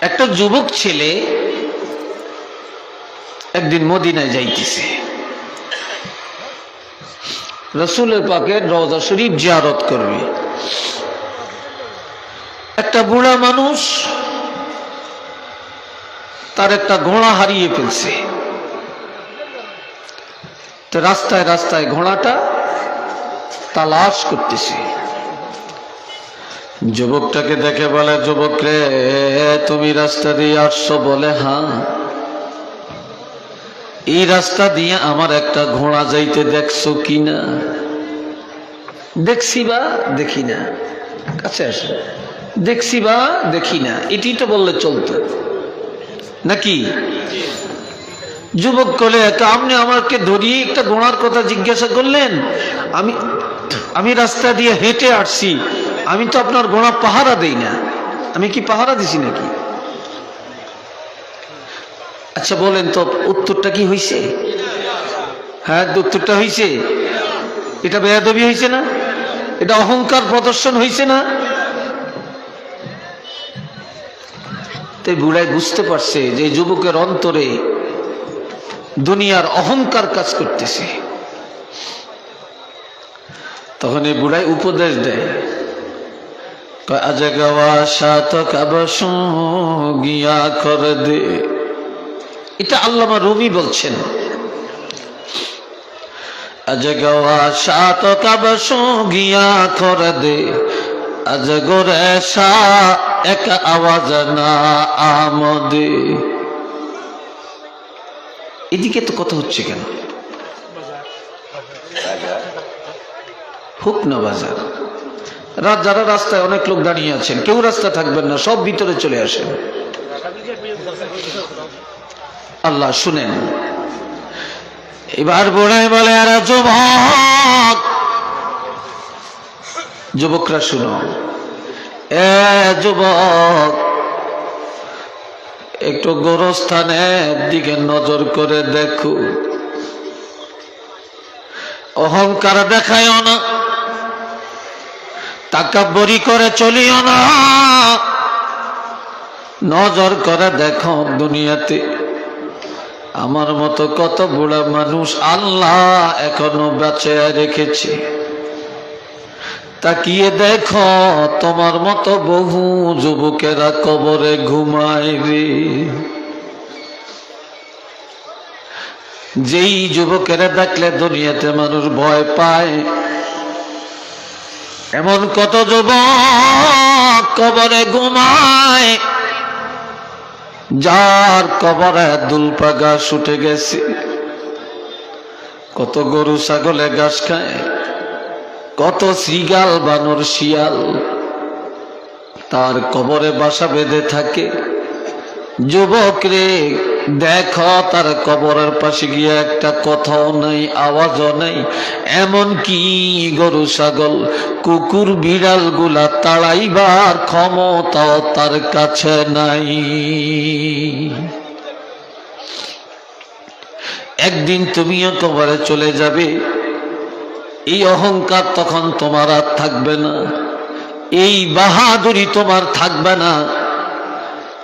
একটা যুবক ছেলে একদিন মদিনায় যাইতেছে। রসুলের পাকের রওজা শরীফ জিয়ারত করবে। একটা বুড়া মানুষ তার একটা ঘোড়া হারিয়ে ফেলছে। রাস্তায় রাস্তায় ঘোড়াটা তালাশ করতেছে। যুবকটাকে দেখে বলে যুবক রে তুমি রাস্তা দিয়ে আসছো বলে হ্যাঁ। এই রাস্তা দিয়ে আমার একটা ঘোড়া যাইতে দেখছ কিনা দেখছি বা দেখি না? কাছে আসো। দেখছি বা দেখি না? এটি তো বললে চলতো। নাকি? যুবক কলে, তা আপনি আমাকে ধরিয়ে একটা ঘোড়ার কথা জিজ্ঞাসা করলেন? আমি আমি রাস্তা দিয়ে হেঁটে আসছি। আমি তো আপনার ঘোড়া পাহারা দেই না। আমি কি পাহারা দিছি নাকি? আচ্ছা বলেন তো, উত্তরটা কি হয়েছে হ্যাঁ উত্তরটা হয়েছে এটা বেয়াদবি হয়েছে না? এটা অহংকার প্রদর্শন হয়েছে না? তাই বুড়াই বুঝতে পারছে যে যুবকের অন্তরে দুনিয়ার অহংকার কাজ করতেছে। তখন এই বুড়াই উপদেশ দেয় আজ গাওয়া সাত কাবস গিয়া কর দে। এটা আল্লামা রুমি বলছেন। আজ গাওয়া সাত কাবস গিয়া কর দে। আজ গোরে সা এক আওয়াজ না আমদে এদিকে তো কথা হচ্ছে কেন? হোক বাজার। যারা রাস্তায় অনেক লোক দাঁড়িয়ে আছেন, কেউ রাস্তা থাকবেন না, সব ভিতরে চলে আসেন। আল্লাহ শুনেন। এবার বোড়াই বলে, আর যুবক, যুবকরা শুনো। এ যুবক, একটু গোরস্থানের দিকে নজর করে দেখো। অহংকার দেখায় না। তাকাব্বরি করে চলিও না। নজর করে দেখো দুনিয়াতে। আমার মতো কত বুড়া মানুষ আল্লাহ এখনও বেঁচে রেখেছে। তাকিয়ে দেখো তোমার মতো বহু যুবকেরা কবরে ঘুমায় রে। যেই যুবকেরা দেখলে দুনিয়াতে মানুষ ভয় পায় এমন কত যুবক কবরে ঘুমায়, যার কবরে দুলপা গাছ উঠে গেছে। কত গরু ছাগলে ঘাস খায়, কত শ্রীগাল বানর শিয়াল। তার কবরে বাসা বেঁধে থাকে। যুবক রে দেখ, তার কবরের পাশে গিয়ে একটা কথাও নেই, আওয়াজও নেই। এমন কি গরু, ছাগল, কুকুর বিড়ালগুলা তাড়াইবার ক্ষমতাও তার কাছে নাই। একদিন তুমিও কবরে চলে যাবে। এই অহংকার তখন তোমার আর থাকবে না। এই বাহাদুরি তোমার থাকবে না।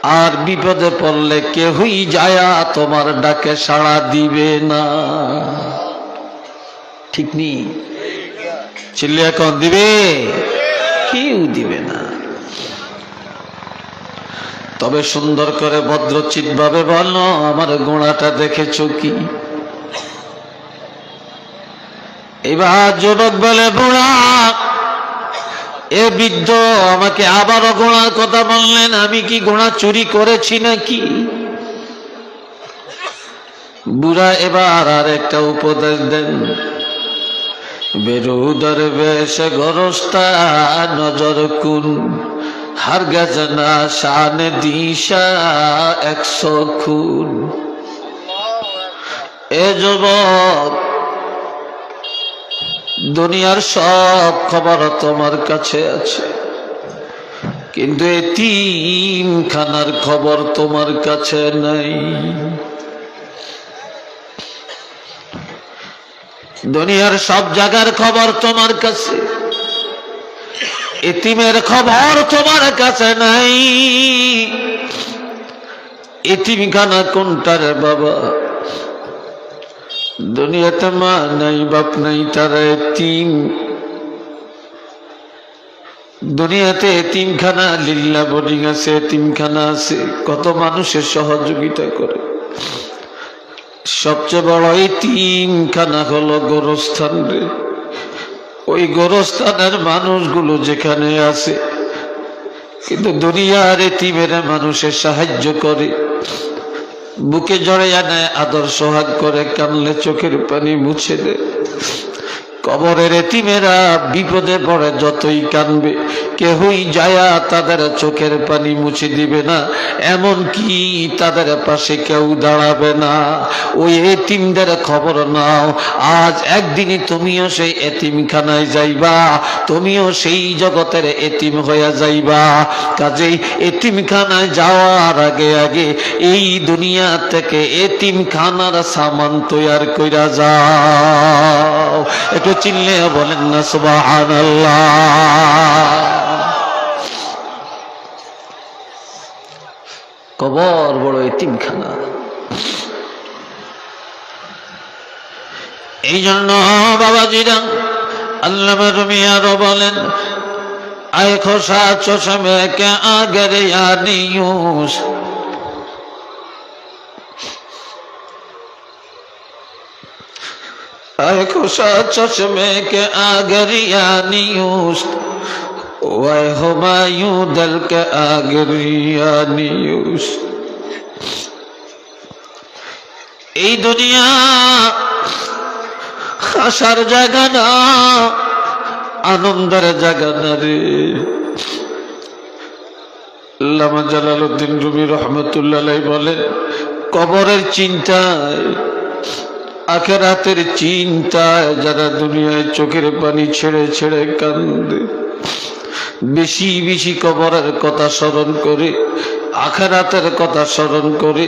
আর বিপদে পড়লে কেহই যায়া তোমার ডাকে সাড়া দিবে না। ঠিক নেই চিল্লি এখন দিবে? কেউ দিবে না। তবে সুন্দর করে ভদ্রচিত ভাবে বলো, আমার গোড়াটা দেখেছ কি? এবার যুবক বলে বুড়া এ বৃদ্ধ আমাকে আবারও ঘোড়ার কথা বললেন, আমি কি ঘোড়া চুরি করেছি নাকি? বুড়া এবার আর একটা উপদেশ দেন। বেরুদর বেশ গরস্তা নজর কুন হার গাজনা শান দিশা একশো খুন এ যুবক দুনিয়ার সব খবর তোমার কাছে আছে। কিন্তু খানার খবর তোমার কাছে নাই। দুনিয়ার সব জায়গার খবর তোমার কাছে, এতিমের খবর তোমার কাছে নাই। এতিমখানা কোনটা রে বাবা? দুনিয়াতে মা নাই, বাপ নাই, তারা এতিম। দুনিয়াতে এতিমখানা, লিল্লা বোর্ডিং আছে, এতিমখানা আছে। কত মানুষের সহযোগিতা করে। সবচেয়ে বড় এতিমখানা হলো গোরস্থান রে। ওই গোরস্থানের মানুষগুলো যেখানে আছে, কিন্তু দুনিয়া দুনিয়ার এতিমের মানুষের সাহায্য করে। বুকে জড়াইয়া নেয় আদর সোহাগ করে কানলে চোখের পানি মুছে দেয়। কবরের এতিমেরা বিপদে পড়ে, যতই কানবে, কেহই যায়া তাদের চোখের পানি মুছে দিবে না। এমন কি তাদের পাশে কেউ দাঁড়াবে না। ওই এতিমদের খবর নাও, আজ একদিনই তুমিও সেই এতিমখানায় যাইবা, তুমিও সেই জগতের এতিম হইয়া যাইবা। কাজেই এতিমখানায় যাওয়ার আগে আগে এই দুনিয়া থেকে এতিমখানার সামান তৈয়ার কইরা যাও। একটু চিনলে বলেন না সুবাহান কবর বড় এতিমখানা। এই জন্য বাবাজিরা আল্লাহ রুমি আরও বলেন, আয় খোসা চশমে কে আয় খুশা চশমে কে آگریا نیوش ওয়াই ہمایوں دل کے آگریا এই দুনিয়া হাসার জায়গা না, আনন্দের জায়গা না রে। লামা জালালুদ্দিন রুমি রহমতুল্লাহ বলেন কবরের চিন্তায় আখেরাতের চিন্তায় যারা দুনিয়ায় চোখের পানি ছেড়ে ছেড়ে কান্দে, বেশি বেশি কবরের কথা স্মরণ করে আখেরাতের কথা স্মরণ করে,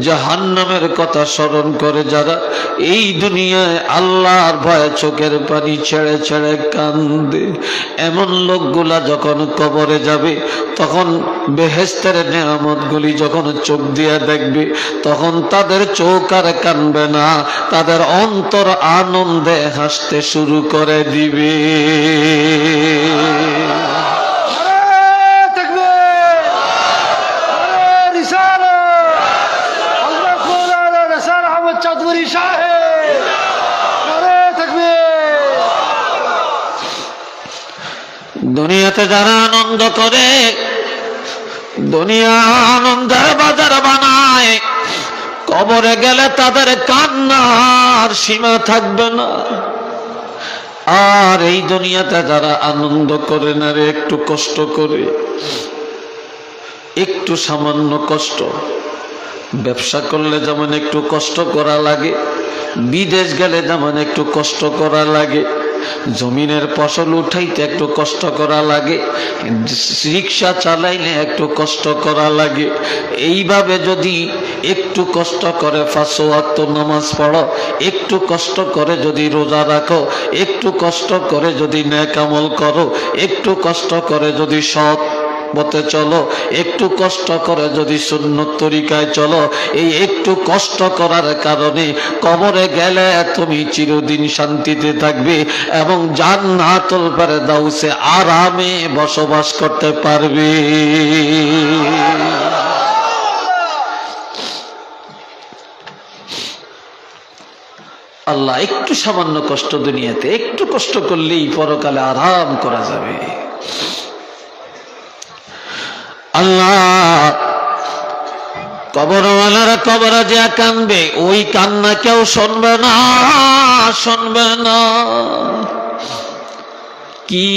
জাহান্নামের কথা স্মরণ করে যারা এই দুনিয়ায় আল্লাহর ভয়ে চোখের পানি ছেড়ে ছেড়ে কান্দে। এমন লোকগুলা যখন কবরে যাবে, তখন বেহেস্তের নেয়ামতগুলি যখন চোখ দিয়ে দেখবে, তখন তাদের চোখ আর কানবে না, তাদের অন্তর আনন্দে হাসতে শুরু করে দিবে। দুনিয়াতে যারা আনন্দ করে, দুনিয়া আনন্দের বাজার বানায়, কবরে গেলে তাদের কান্নার সীমা থাকবে না। আর এই দুনিয়াতে যারা আনন্দ করে না রে, একটু কষ্ট করে, একটু সামান্য কষ্ট। ব্যবসা করলে যেমন একটু কষ্ট করা লাগে, বিদেশ গেলে যেমন একটু কষ্ট করা লাগে জমিনের ফসল উঠাইতে একটু কষ্ট করা লাগে, রিক্সা চালাইলে একটু কষ্ট করা লাগে। এইভাবে যদি একটু কষ্ট করে ফাঁসো আত্ম নামাজ পড়ো, একটু কষ্ট করে যদি রোজা রাখো, একটু কষ্ট করে যদি ন্যাকামল করো, একটু কষ্ট করে যদি সৎ পথে চলো, একটু কষ্ট করে যদি সুন্নত তরিকায় চলো, এই একটু কষ্ট করার কারণে কবরে গেলে তুমি চিরদিন শান্তিতে থাকবে এবং জান্নাতুল ফেরদাউসে আরামে বসবাস করতে পারবে। আল্লাহ একটু সামান্য কষ্ট দুনিয়াতে, একটু কষ্ট করলেই পরকালে আরাম করা যাবে। আল্লাহ। কবরওয়ালারা কবর যে কানবে, ওই কান্না কেউ শুনবে না শুনবে না। কি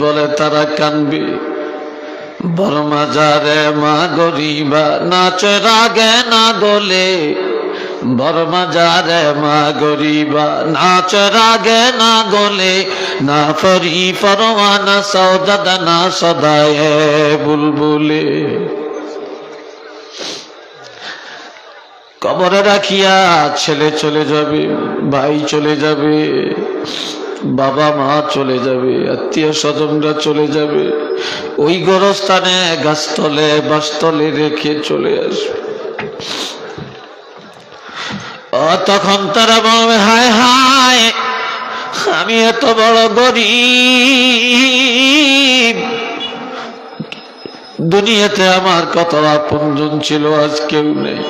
বলে তারা কানবে? বর্মা যারে মা গরিবা, নাচে রাগে না গলে। বর্মা যারে মা গরিবা নাচ রাগে না গলে, না ফরি ফরওয়ানা সৌদাদ না সদায় বুলবুলে। কবরে রাখিয়া ছেলে চলে যাবে, ভাই চলে যাবে, বাবা মা চলে যাবে, আত্মীয় স্বজনরা চলে যাবে, ওই গোরস্থানে গাছতলে, বাসতলে রেখে চলে আসবে। তখন তারা বলবে হায় হায়, আমি এত বড় গরিব। দুনিয়াতে আমার কত আপনজন ছিল, আজ কেউ নেই।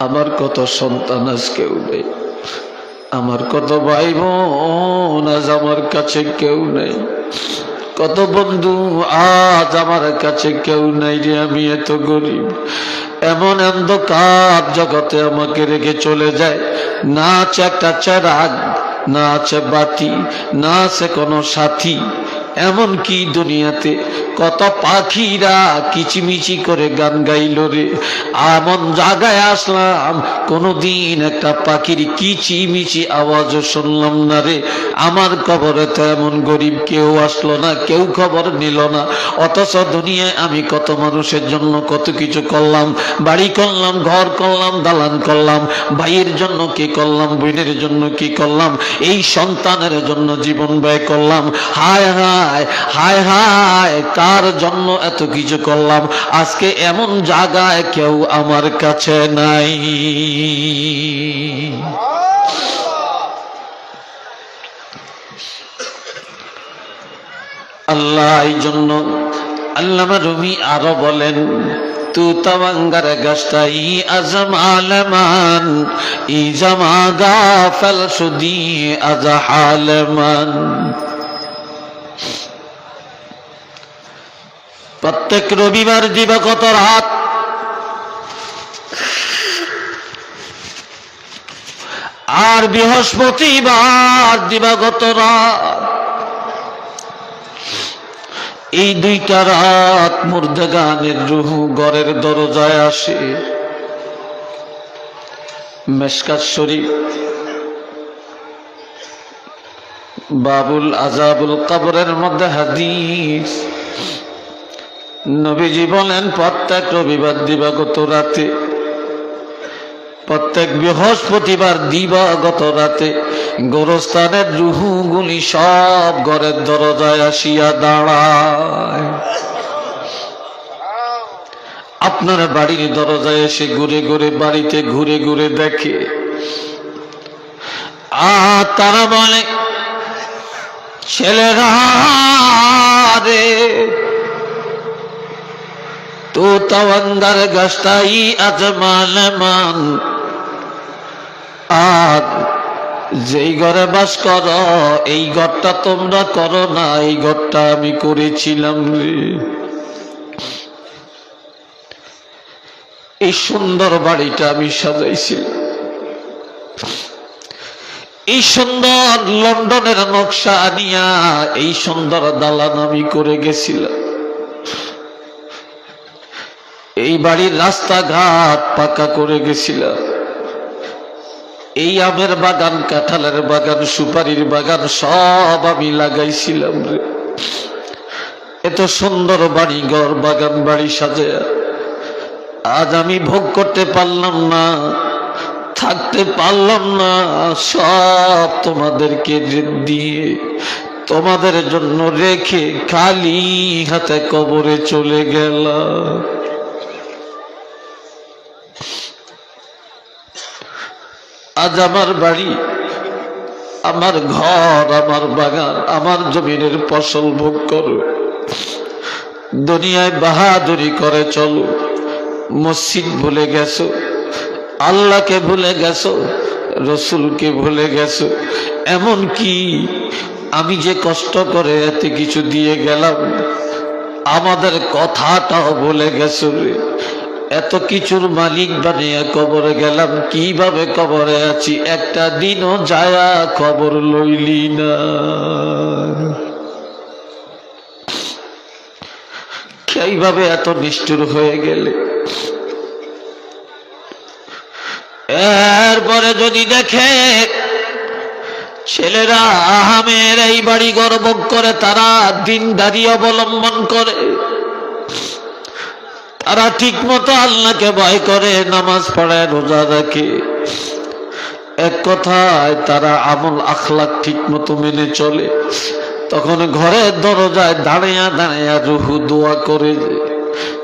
আমার কত সন্তান, আজ কেউ নেই। আমার কত ভাই বোন আজ আমার কাছে কেউ নেই। কত বন্ধু, আজ আমার কাছে কেউ নাই রে আমি এত গরিব। এমন অন্ধকার জগতে আমাকে রেখে চলে যায়। না আছে একটা চেরাগ, না আছে বাতি, না আছে কোনো সাথী। এমন কি দুনিয়াতে কত পাখিরা কিচিমিচি করে গান গাইল রে। এমন জায়গায় আসলাম, কোনোদিন একটা পাখির কিচিমিচি আওয়াজও শুনলাম না রে। আমার কবরে তো এমন গরিব কেউ আসলো না, কেউ খবর নিল না। অথচ দুনিয়ায় আমি কত মানুষের জন্য কত কিছু করলাম। বাড়ি করলাম, ঘর করলাম, দালান করলাম, ভাইয়ের জন্য কি করলাম, বোনের জন্য কি করলাম, এই সন্তানের জন্য জীবন ব্যয় করলাম। হায় হায় হায় হায়, কার জন্য এত কিছু করলাম? আজকে এমন জায়গায় কেউ আমার কাছে নাই। আল্লাহ, এই জন্য রুমি আরও বলেন, তু তবঙ্গার আজম আলমান, ই জমা গাফল সুদি আজ হালমান। প্রত্যেক রবিবার দিবাগত রাত? আর বৃহস্পতিবার দিবাগত রাত? এই দুইটা রাত মুর্দা গানের রুহু গড়ের দরজায় আসে। মেশকাত শরীফ, বাবুল আজাবুল কবরের মধ্যে হাদিস। নবীজি বলেন প্রত্যেক রবিবার দিবাগত রাতে। প্রত্যেক বৃহস্পতিবার দিবাগত রাতে। গোরস্থানের রুহুগুলি সব ঘরের দরজায় আসিয়া দাঁড়ায়। আপনার বাড়ির দরজায় এসে ঘুরে ঘুরে বাড়িতে ঘুরে ঘুরে দেখে। আর তারা বলে, ছেলেরা রে তো গাছটাই আজ মান আর যেই ঘরে বাস কর, এই ঘরটা তোমরা করো না, এই ঘরটা আমি করেছিলাম রে। এই সুন্দর বাড়িটা আমি সাজাইছিলাম। এই সুন্দর লন্ডনের নকশা আনিয়া এই সুন্দর দালান আমি করে গেছিলাম। এই বাড়ির রাস্তাঘাট পাকা করে গেছিলাম। এই আমের বাগান, কাঁঠালের বাগান, সুপারির বাগান, সব আমি লাগাইছিলাম রে। এত সুন্দর বাড়ি ঘর বাগান বাড়ি সাজায়া। আজ আমি ভোগ করতে পারলাম না, থাকতে পারলাম না, সব তোমাদেরকে দিয়ে তোমাদের জন্য রেখে খালি হাতে কবরে চলে গেলাম। আজ আমার বাড়ি, আমার ঘর, আমার বাগান, আমার জমিনের ফসল ভোগ করো। দুনিয়ায় বাহাদুরি করে চলো, মসজিদ ভুলে গেছো, আল্লাহকে ভুলে গেছো, রসুলকে ভুলে গেছো। এমন কি, আমি যে কষ্ট করে এত কিছু দিয়ে গেলাম, আমাদের কথাটাও বলে গেছো রে। এত কিছুর মালিক বানিয়ে কবরে গেলাম, কীভাবে কবরে আছি? একটা দিনও যায়া খবর লইলি না। সেইভাবে এত নিষ্ঠুর হয়ে গেলে? এরপরে যদি দেখে ছেলেরা আহামের এই বাড়ি গর্ব করে, তারা দিনদারি অবলম্বন করে। তারা ঠিক মতো আল্লাহকে ভয় করে, নামাজ পড়ে রোজা রাখে। এক কথায়, তারা আমল আখলাক ঠিক মতো মেনে চলে। তখন ঘরের দরজায় দাঁড়িয়া দাঁড়িয়া রুহু দোয়া করে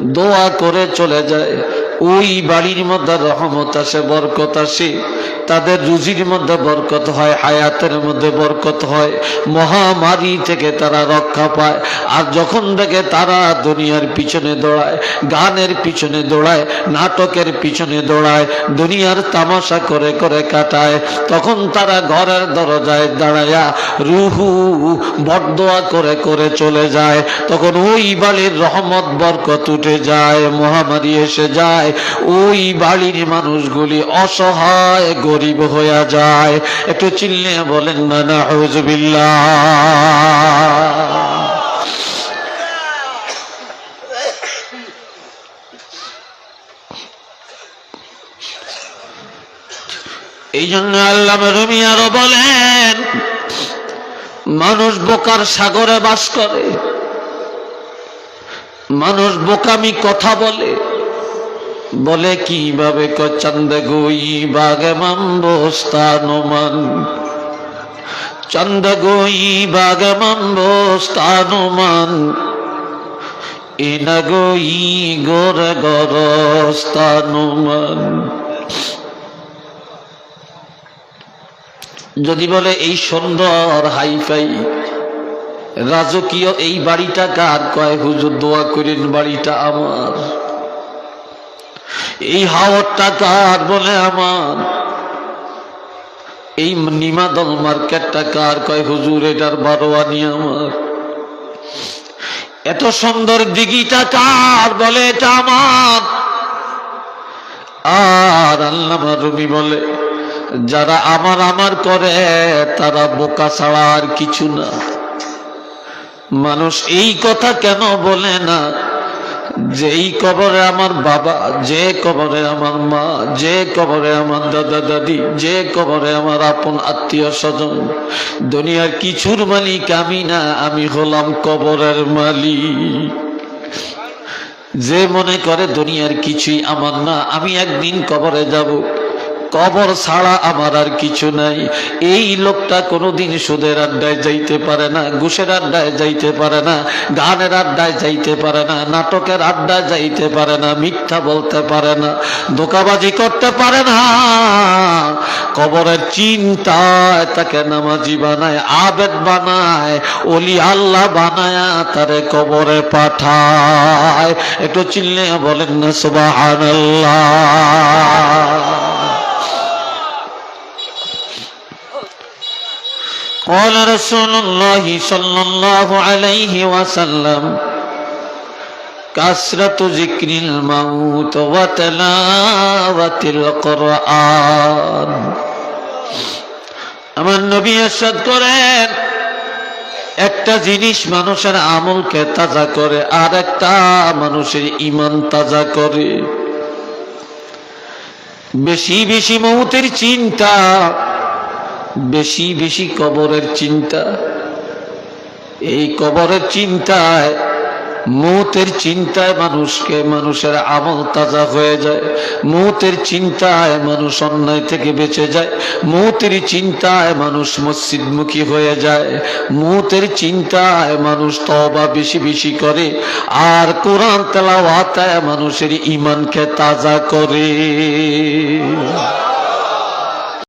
দোয়া করে চলে যায়। ওই বাড়ির মধ্যে রহমত আসে, বরকত আসে। তাদের রুজির মধ্যে বরকত হয়, হায়াতের মধ্যে বরকত হয়। মহামারী থেকে তারা রক্ষা পায়। আর যখন থেকে তারা দুনিয়ার পিছনে দৌড়ায়, গানের পিছনে দৌড়ায়, নাটকের পিছনে দৌড়ায়, দুনিয়ার তামাশা করে করে কাটায়, তখন তারা ঘরের দরজায় দাঁড়ায়া রুহু, বরদোয়া করে করে চলে যায়। তখন ওই বালির রহমত, বরকত উঠে যায়, মহামারী এসে যায়। ওই বাড়ির মানুষগুলি অসহায় গরিব হয়ে যায়। একটু চিল্লে বলেন না না হজবিল্লা এই জন্য আল্লাহ রুমি আরও বলেন, মানুষ বোকার সাগরে বাস করে, মানুষ বোকামি কথা বলে। বলে কীভাবে কচন্দ গই বাগে মাম্বস্তানুমান চন্দ গই বাগে মাম্বস্তানুমান ইন গই গোর গরস্তানুমান যদি বলে এই সুন্দর হাইফাই, রাজকীয় এই বাড়িটা কার? কয়, হুজুর দোয়া করেন বাড়িটা আমার। এই হাওয়ারটা কার বলে আমার? এই নিমাদল মার্কেটটা কার? কয়, হুজুর, এটার বারোয়ানি আমার। এত সুন্দর দিঘিটা কার বলে এটা আমার? আর আল্লাহ রবি বলে, যারা আমার আমার করে, তারা বোকা ছাড়া আর কিছু না। মানুষ এই কথা কেন বলে না? যে এই কবরে আমার বাবা, যে কবরে আমার মা, যে কবরে আমার দাদা দাদি, যে কবরে আমার আপন আত্মীয় স্বজন, দুনিয়ার কিছুর মালিক আমি না, আমি হলাম কবরের মালিক। যে মনে করে দুনিয়ার কিছুই আমার না, আমি একদিন কবরে যাব। কবর ছাড়া আমার আর কিছু নাই। এই লোকটা কোনোদিন সুদের আড্ডায় যাইতে পারে না, ঘুষের আড্ডায় যাইতে পারে না, গানের আড্ডায় যাইতে পারে না, নাটকের আড্ডায় যাইতে পারে না, মিথ্যা বলতে পারে না, ধোকাবাজি করতে পারে না। কবরের চিন্তায় তাকে নামাজি বানায়, আবেদ বানায় অলি আল্লাহ বানায়, তারে কবরে পাঠায়। একটু চিল্লে বলেন না সুবাহ قال رسول الله صلى الله عليه وسلم كثرة ذكر الموت وتلاوة القرآن আমার নবী এরশাদ করেন একটা জিনিস মানুষের আমলকে তাজা করে আর একটা মানুষের ইমান তাজা করে বেশি বেশি মৌতের চিন্তা বেশি বেশি কবরের চিন্তা। এই কবরের চিন্তায়, মৌতের চিন্তায় মানুষকে, মানুষের আমল তাজা হয়ে যায়। মৌতের চিন্তায় মানুষ অন্যায় থেকে বেঁচে যায়। মৌতের চিন্তায় মানুষ মসজিদমুখী হয়ে যায়। মৌতের চিন্তায় মানুষ তবা বেশি বেশি করে। আর কোরআন তেলাওয়াতায় মানুষের ইমানকে তাজা করে।